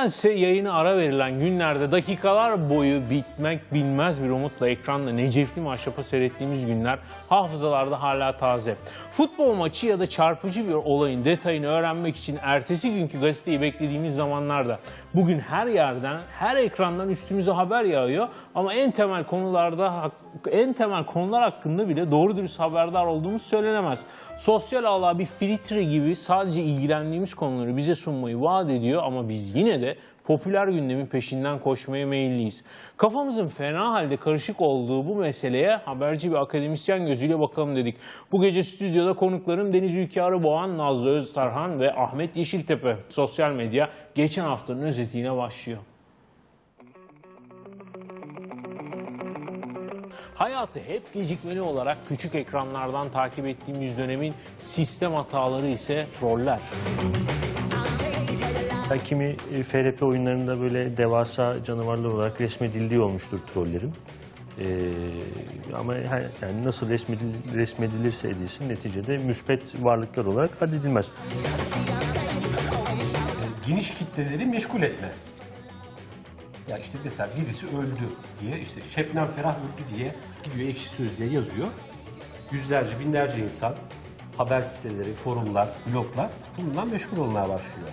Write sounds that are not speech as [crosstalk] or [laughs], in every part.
Nedense yayını ara verilen günlerde dakikalar boyu bitmek bilmez bir umutla ekranda Necefli Maşrap'ı seyrettiğimiz günler hafızalarda hala taze. Futbol maçı ya da çarpıcı bir olayın detayını öğrenmek için ertesi günkü gazeteyi beklediğimiz zamanlarda bugün her yerden, her ekrandan üstümüze haber yağıyor ama en temel konularda en temel konular hakkında bile doğru dürüst haberdar olduğumuz söylenemez. Sosyal ağlar bir filtre gibi sadece ilgilendiğimiz konuları bize sunmayı vaat ediyor ama biz yine de popüler gündemin peşinden koşmaya meyilliyiz. Kafamızın fena halde karışık olduğu bu meseleye haberci bir akademisyen gözüyle bakalım dedik. Bu gece stüdyoda konuklarım Deniz Ülke Arıboğan, Nazlı Öztarhan ve Ahmet Yeşiltepe. Sosyal medya geçen haftanın özetiyle başlıyor. Hayatı hep gecikmeli olarak küçük ekranlardan takip ettiğimiz dönemin sistem hataları ise troller. Hatta Kimi e, FRP oyunlarında böyle devasa canavarlar olarak resmedildiği olmuştur trollerin. Ee, ama yani nasıl resmedil, resmedilirse edilsin neticede müspet varlıklar olarak addedilmez. geniş kitleleri meşgul etme. Ya işte mesela birisi öldü diye işte Şebnem Ferah öldü diye gidiyor ekşi sözlüğe yazıyor. Yüzlerce, binlerce insan haber siteleri, forumlar, bloglar bundan meşgul olmaya başlıyor.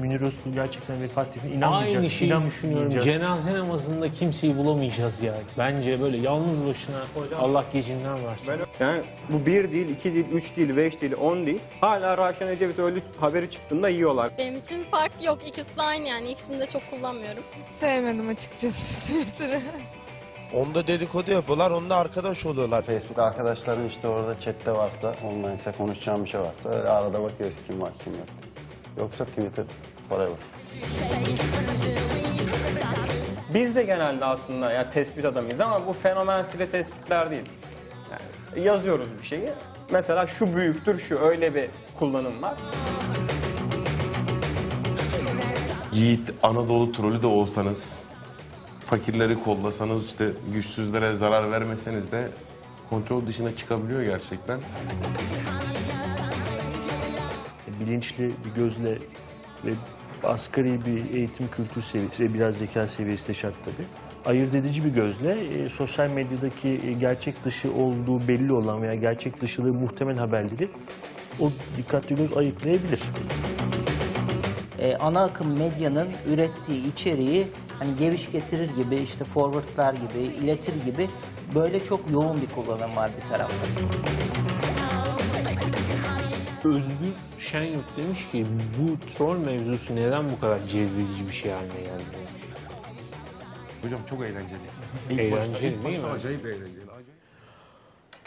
Münir Özkul gerçekten vefat ettiğine inanmayacak. Aynı şeyi inanmayacak. düşünüyorum. Cenaze namazında kimseyi bulamayacağız ya. Bence böyle yalnız başına Allah gecinden versin. Yani bu bir değil, iki değil, üç değil, beş değil, on değil. Hala Raşen Ecevit öldü haberi çıktığında yiyorlar. Benim için fark yok. İkisi de aynı yani. İkisini de çok kullanmıyorum. Hiç sevmedim açıkçası [laughs] Twitter'ı. Onda dedikodu yapıyorlar, onda arkadaş oluyorlar. Facebook arkadaşların işte orada chatte varsa, online'sa konuşacağım bir şey varsa öyle arada bakıyoruz kim var kim yok. Yoksa Twitter forever. Biz de genelde aslında ya tespit adamıyız ama bu fenomen stili tespitler değil. Yani yazıyoruz bir şeyi. Mesela şu büyüktür, şu öyle bir kullanım var. Yiğit Anadolu trolü de olsanız, fakirleri kollasanız, işte güçsüzlere zarar vermeseniz de kontrol dışına çıkabiliyor gerçekten. bilinçli bir gözle ve asgari bir eğitim kültür seviyesi ve biraz zeka seviyesi de şart tabii. Ayırt edici bir gözle e, sosyal medyadaki e, gerçek dışı olduğu belli olan veya gerçek dışılığı muhtemel haberleri o dikkatli göz ayıklayabilir. e, ana akım medyanın ürettiği içeriği hani geviş getirir gibi işte forwardlar gibi iletir gibi böyle çok yoğun bir kullanım var bir tarafta. Özgür Şenyurt demiş ki bu troll mevzusu neden bu kadar cezbedici bir şey haline geldi demiş. Hocam çok eğlenceli. Eğlenceli başta, ilk değil başta mi? acayip eğlenceli.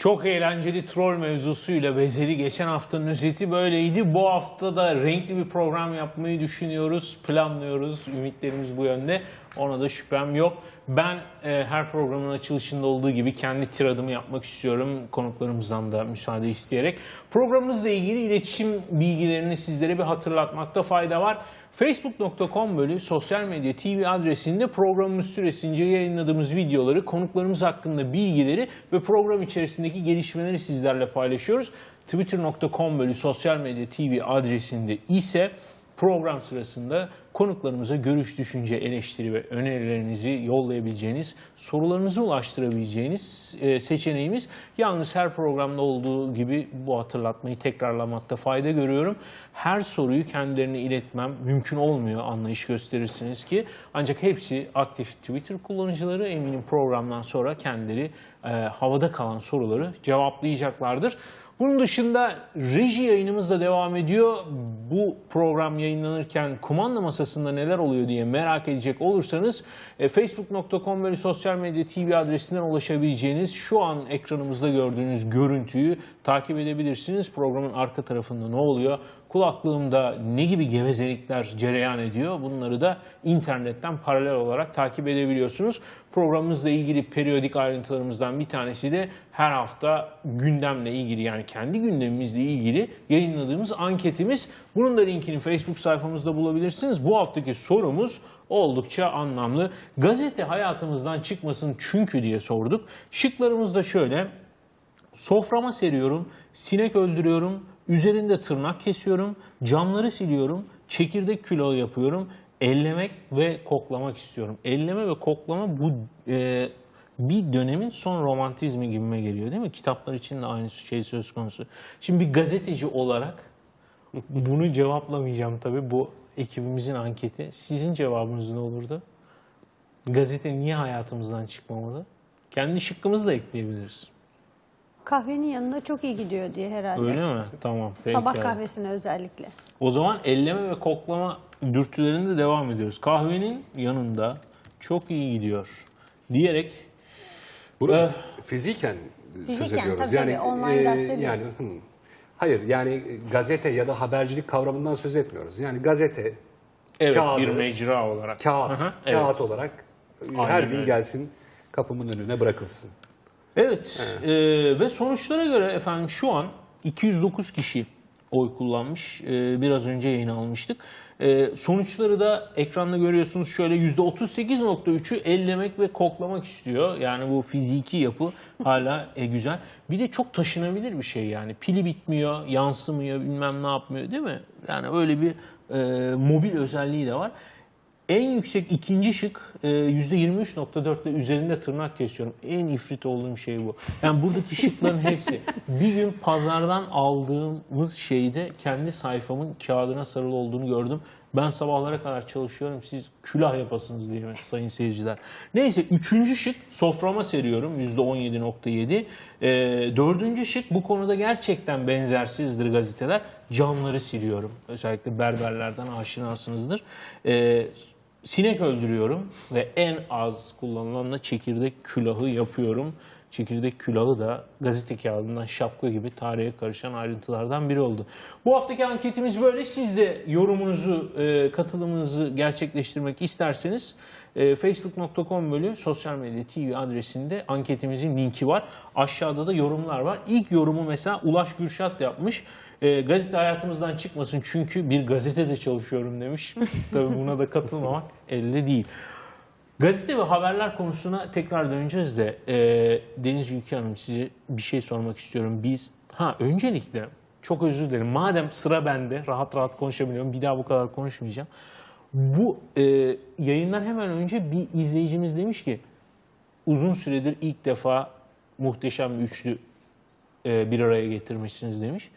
Çok eğlenceli troll mevzusuyla bezeli geçen haftanın özeti böyleydi. Bu hafta da renkli bir program yapmayı düşünüyoruz, planlıyoruz. Ümitlerimiz bu yönde. Ona da şüphem yok. Ben e, her programın açılışında olduğu gibi kendi tiradımı yapmak istiyorum. Konuklarımızdan da müsaade isteyerek. Programımızla ilgili iletişim bilgilerini sizlere bir hatırlatmakta fayda var. Facebook.com bölü sosyal medya TV adresinde programımız süresince yayınladığımız videoları, konuklarımız hakkında bilgileri ve program içerisindeki gelişmeleri sizlerle paylaşıyoruz. Twitter.com bölü sosyal medya TV adresinde ise program sırasında konuklarımıza görüş, düşünce, eleştiri ve önerilerinizi yollayabileceğiniz, sorularınızı ulaştırabileceğiniz e, seçeneğimiz. Yalnız her programda olduğu gibi bu hatırlatmayı tekrarlamakta fayda görüyorum. Her soruyu kendilerine iletmem mümkün olmuyor anlayış gösterirsiniz ki. Ancak hepsi aktif Twitter kullanıcıları eminim programdan sonra kendileri e, havada kalan soruları cevaplayacaklardır. Bunun dışında reji yayınımız da devam ediyor. Bu program yayınlanırken kumanda masasında neler oluyor diye merak edecek olursanız e, facebook.com ve sosyal medya TV adresinden ulaşabileceğiniz şu an ekranımızda gördüğünüz görüntüyü takip edebilirsiniz. Programın arka tarafında ne oluyor? Kulaklığımda ne gibi gevezelikler cereyan ediyor? Bunları da internetten paralel olarak takip edebiliyorsunuz. Programımızla ilgili periyodik ayrıntılarımızdan bir tanesi de her hafta gündemle ilgili yani kendi gündemimizle ilgili yayınladığımız anketimiz. Bunun da linkini Facebook sayfamızda bulabilirsiniz. Bu haftaki sorumuz oldukça anlamlı. Gazete hayatımızdan çıkmasın çünkü diye sorduk. Şıklarımız da şöyle. Soframa seriyorum, sinek öldürüyorum, Üzerinde tırnak kesiyorum, camları siliyorum, çekirdek kilo yapıyorum. Ellemek ve koklamak istiyorum. Elleme ve koklama bu e, bir dönemin son romantizmi gibime geliyor değil mi? Kitaplar için de aynı şey söz konusu. Şimdi bir gazeteci olarak [laughs] bunu cevaplamayacağım tabii. Bu ekibimizin anketi. Sizin cevabınız ne olurdu? Gazete niye hayatımızdan çıkmamalı? Kendi şıkkımızı da ekleyebiliriz. Kahvenin yanında çok iyi gidiyor diye herhalde. Öyle mi? Tamam. Sabah pekala. kahvesine özellikle. O zaman elleme ve koklama dürtülerinde devam ediyoruz. Kahvenin yanında çok iyi gidiyor diyerek Bunu Eh. fiziken, söz Fiziken, ediyoruz. tabii, yani tabii, online e, gazete değil. yani hı. hayır yani gazete ya da habercilik kavramından söz etmiyoruz. Yani gazete evet Kağıdı, bir mecra olarak. kağıt, Aha, evet. kağıt olarak e, Aynen her gün öyle. gelsin kapımın önüne bırakılsın. Evet e, ve sonuçlara göre efendim şu an 209 kişi oy kullanmış. E, biraz önce yayın almıştık. E, sonuçları da ekranda görüyorsunuz şöyle %38.3'ü ellemek ve koklamak istiyor. Yani bu fiziki yapı hala e, güzel. Bir de çok taşınabilir bir şey yani. Pili bitmiyor, yansımıyor, bilmem ne yapmıyor değil mi? Yani öyle bir e, mobil özelliği de var. En yüksek ikinci şık e, %23.4'te üzerinde tırnak kesiyorum. En ifrit olduğum şey bu. Yani buradaki şıkların [laughs] hepsi. Bir gün pazardan aldığımız şeyde kendi sayfamın kağıdına sarılı olduğunu gördüm. Ben sabahlara kadar çalışıyorum. Siz külah yapasınız diye sayın seyirciler. Neyse üçüncü şık soframa seriyorum %17.7. E, dördüncü şık bu konuda gerçekten benzersizdir gazeteler. Camları siliyorum. Özellikle berberlerden aşinasınızdır. E, sinek öldürüyorum ve en az kullanılan da çekirdek külahı yapıyorum. Çekirdek külahı da gazete kağıdından şapka gibi tarihe karışan ayrıntılardan biri oldu. Bu haftaki anketimiz böyle. Siz de yorumunuzu, e, katılımınızı gerçekleştirmek isterseniz e, facebook.com bölü sosyal medya TV adresinde anketimizin linki var. Aşağıda da yorumlar var. İlk yorumu mesela Ulaş Gürşat yapmış. E, gazete hayatımızdan çıkmasın çünkü bir gazetede çalışıyorum demiş. [laughs] Tabii buna da katılmamak elde değil. Gazete ve haberler konusuna tekrar döneceğiz de e, Deniz Ülke Hanım size bir şey sormak istiyorum. Biz ha öncelikle çok özür dilerim. Madem sıra bende rahat rahat konuşabiliyorum. Bir daha bu kadar konuşmayacağım. Bu e, yayından hemen önce bir izleyicimiz demiş ki uzun süredir ilk defa muhteşem üçlü e, bir araya getirmişsiniz demiş.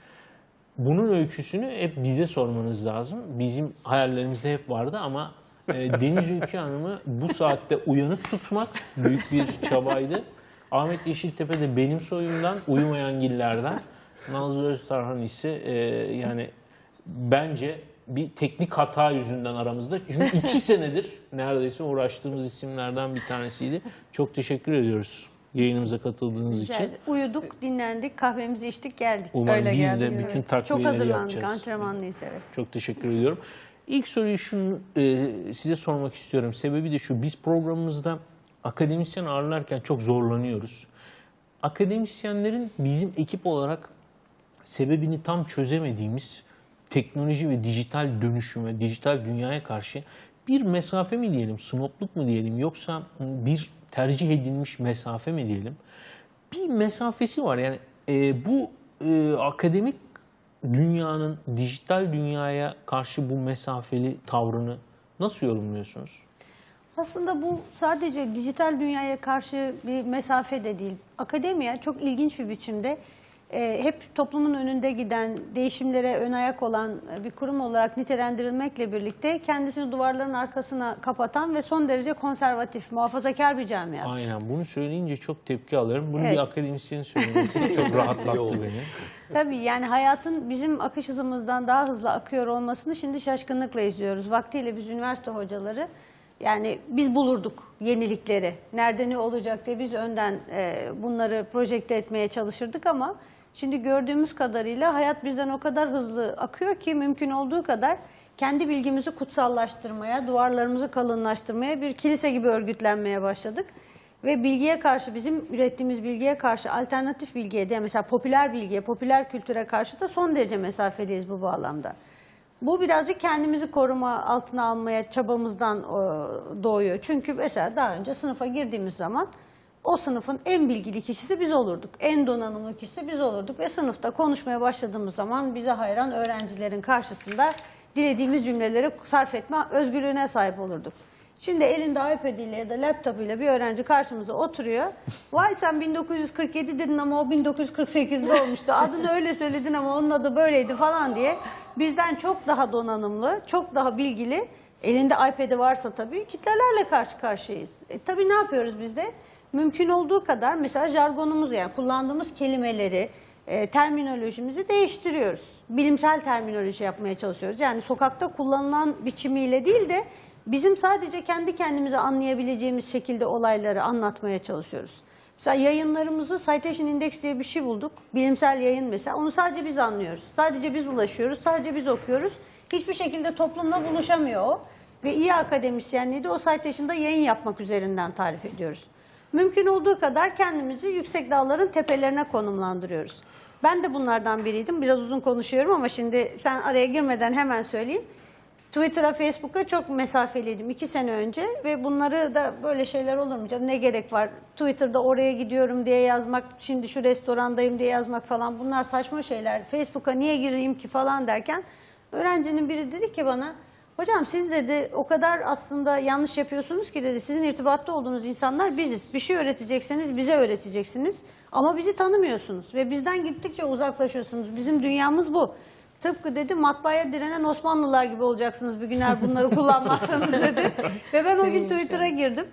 Bunun öyküsünü hep bize sormanız lazım. Bizim hayallerimizde hep vardı ama e, Deniz Ülke Hanım'ı bu saatte uyanık tutmak büyük bir çabaydı. Ahmet Yeşiltepe de benim soyumdan, uyumayan gillerden. Nazlı Öztarhan ise e, yani bence bir teknik hata yüzünden aramızda. Çünkü iki senedir neredeyse uğraştığımız isimlerden bir tanesiydi. Çok teşekkür ediyoruz yayınımıza katıldığınız için. Güzel. Uyuduk, dinlendik, kahvemizi içtik, geldik. Umarım Öyle biz geldik, de evet. bütün Çok takviyeleri hazırlandık, yapacağız. antrenmanlıyız evet. Çok teşekkür ediyorum. İlk soruyu şunu e, size sormak istiyorum. Sebebi de şu. Biz programımızda akademisyen ağırlarken çok zorlanıyoruz. Akademisyenlerin bizim ekip olarak sebebini tam çözemediğimiz teknoloji ve dijital dönüşüme, dijital dünyaya karşı bir mesafe mi diyelim, snopluk mu diyelim yoksa bir tercih edilmiş mesafe mi diyelim? Bir mesafesi var yani e, bu e, akademik dünyanın dijital dünyaya karşı bu mesafeli tavrını nasıl yorumluyorsunuz? Aslında bu sadece dijital dünyaya karşı bir mesafe de değil. Akademiya çok ilginç bir biçimde hep toplumun önünde giden, değişimlere ön ayak olan e, bir kurum olarak nitelendirilmekle birlikte kendisini duvarların arkasına kapatan ve son derece konservatif, muhafazakar bir camiadır. Aynen bunu söyleyince çok tepki alıyorum. Bunu Evet. bir akademisyenin söylemesi de çok rahatlattı beni. Tabii yani hayatın bizim akış hızımızdan daha hızlı akıyor olmasını şimdi şaşkınlıkla izliyoruz. Vaktiyle biz üniversite hocaları yani biz bulurduk yenilikleri. Nerede ne olacak diye biz önden e, bunları projekte etmeye çalışırdık ama şimdi gördüğümüz kadarıyla hayat bizden o kadar hızlı akıyor ki mümkün olduğu kadar kendi bilgimizi kutsallaştırmaya, duvarlarımızı kalınlaştırmaya, bir kilise gibi örgütlenmeye başladık. Ve bilgiye karşı bizim ürettiğimiz bilgiye karşı alternatif bilgiye de mesela popüler bilgiye, popüler kültüre karşı da son derece mesafeliyiz bu bağlamda. Bu birazcık kendimizi koruma altına almaya çabamızdan doğuyor. Çünkü mesela daha önce sınıfa girdiğimiz zaman o sınıfın en bilgili kişisi biz olurduk. En donanımlı kişisi biz olurduk ve sınıfta konuşmaya başladığımız zaman bize hayran öğrencilerin karşısında dilediğimiz cümleleri sarf etme özgürlüğüne sahip olurduk. Şimdi elinde iPad'iyle ya da laptopuyla bir öğrenci karşımıza oturuyor. Vay sen 1947 dedin ama o 1948'de olmuştu. Adını öyle söyledin ama onun adı böyleydi falan diye. Bizden çok daha donanımlı, çok daha bilgili, elinde iPad'i varsa tabii kitlelerle karşı karşıyayız. E, tabii ne yapıyoruz biz de? Mümkün olduğu kadar mesela jargonumuzu yani kullandığımız kelimeleri, e, terminolojimizi değiştiriyoruz. Bilimsel terminoloji yapmaya çalışıyoruz. Yani sokakta kullanılan biçimiyle değil de bizim sadece kendi kendimize anlayabileceğimiz şekilde olayları anlatmaya çalışıyoruz. Mesela yayınlarımızı Citation Index diye bir şey bulduk. Bilimsel yayın mesela. Onu sadece biz anlıyoruz. Sadece biz ulaşıyoruz. Sadece biz okuyoruz. Hiçbir şekilde toplumla buluşamıyor o. Ve iyi akademisyenliği de o Citation'da yayın yapmak üzerinden tarif ediyoruz. Mümkün olduğu kadar kendimizi yüksek dağların tepelerine konumlandırıyoruz. Ben de bunlardan biriydim. Biraz uzun konuşuyorum ama şimdi sen araya girmeden hemen söyleyeyim. Twitter'a, Facebook'a çok mesafeliydim iki sene önce ve bunları da böyle şeyler olur mu canım ne gerek var? Twitter'da oraya gidiyorum diye yazmak, şimdi şu restorandayım diye yazmak falan bunlar saçma şeyler. Facebook'a niye gireyim ki falan derken öğrencinin biri dedi ki bana Hocam siz dedi o kadar aslında yanlış yapıyorsunuz ki dedi sizin irtibatta olduğunuz insanlar biziz. Bir şey öğretecekseniz bize öğreteceksiniz ama bizi tanımıyorsunuz ve bizden gittikçe uzaklaşıyorsunuz. Bizim dünyamız bu. Tıpkı dedi matbaaya direnen Osmanlılar gibi olacaksınız bir günler bunları [laughs] kullanmazsanız dedi. Ve ben o gün Twitter'a girdim.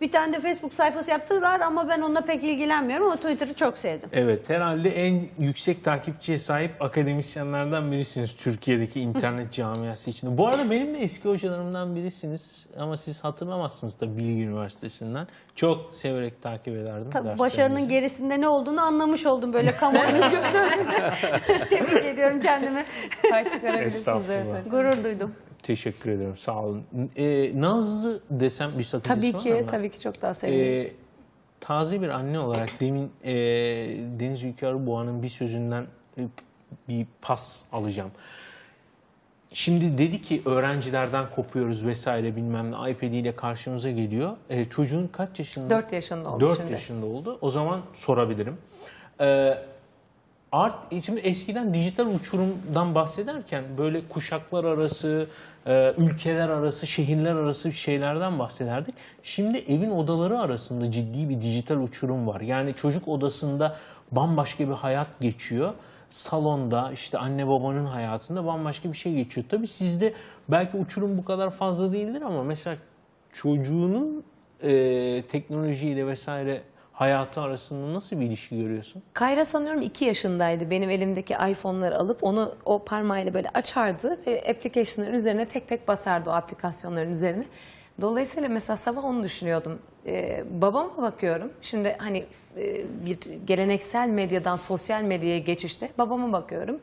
Bir tane de Facebook sayfası yaptılar ama ben onunla pek ilgilenmiyorum ama Twitter'ı çok sevdim. Evet herhalde en yüksek takipçiye sahip akademisyenlerden birisiniz Türkiye'deki internet [laughs] camiası içinde. Bu arada benim de eski hocalarımdan birisiniz ama siz hatırlamazsınız tabii Bilgi Üniversitesi'nden. Çok severek takip ederdim Tabii başarının gerisinde ne olduğunu anlamış oldum böyle [laughs] kamuoyunun göz önünde. [laughs] Tebrik ediyorum kendimi. Pay çıkarabilirsiniz. Evet, Estağfurullah. Gurur duydum. Teşekkür ederim sağ olun. Ee, Nazlı desem bir sakıncası Tabii var ki, mı? tabii ki çok daha sevinirim. Ee, taze bir anne olarak demin e, Deniz Hünkar Boğa'nın bir sözünden e, bir pas alacağım. Şimdi dedi ki öğrencilerden kopuyoruz vesaire bilmem ne iPad ile karşımıza geliyor. E, çocuğun kaç yaşında? 4 yaşında oldu 4 şimdi. yaşında oldu. O zaman sorabilirim. Ee, art, şimdi eskiden dijital uçurumdan bahsederken böyle kuşaklar arası, e, ülkeler arası, şehirler arası şeylerden bahsederdik. Şimdi evin odaları arasında ciddi bir dijital uçurum var. Yani çocuk odasında bambaşka bir hayat geçiyor. Salonda işte anne babanın hayatında bambaşka bir şey geçiyor. Tabii sizde belki uçurum bu kadar fazla değildir ama mesela çocuğunun e, teknolojiyle vesaire hayatı arasında nasıl bir ilişki görüyorsun? Kayra sanıyorum 2 yaşındaydı. Benim elimdeki iPhone'ları alıp onu o parmağıyla böyle açardı ve application'ların üzerine tek tek basardı o aplikasyonların üzerine. Dolayısıyla mesela sabah onu düşünüyordum. Ee, babama bakıyorum. Şimdi hani e, bir geleneksel medyadan sosyal medyaya geçişte babama bakıyorum.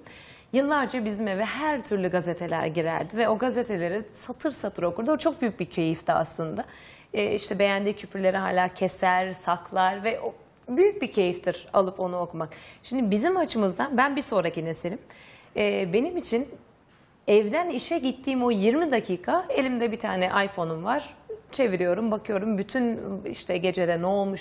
Yıllarca bizim eve her türlü gazeteler girerdi ve o gazeteleri satır satır okurdu. O çok büyük bir keyifti aslında. Ee, işte beğendiği küpürleri hala keser, saklar ve o büyük bir keyiftir alıp onu okumak. Şimdi bizim açımızdan ben bir sonraki nesilim. Ee, benim için evden işe gittiğim o 20 dakika elimde bir tane iPhone'um var. Çeviriyorum, bakıyorum bütün işte gecede ne olmuş,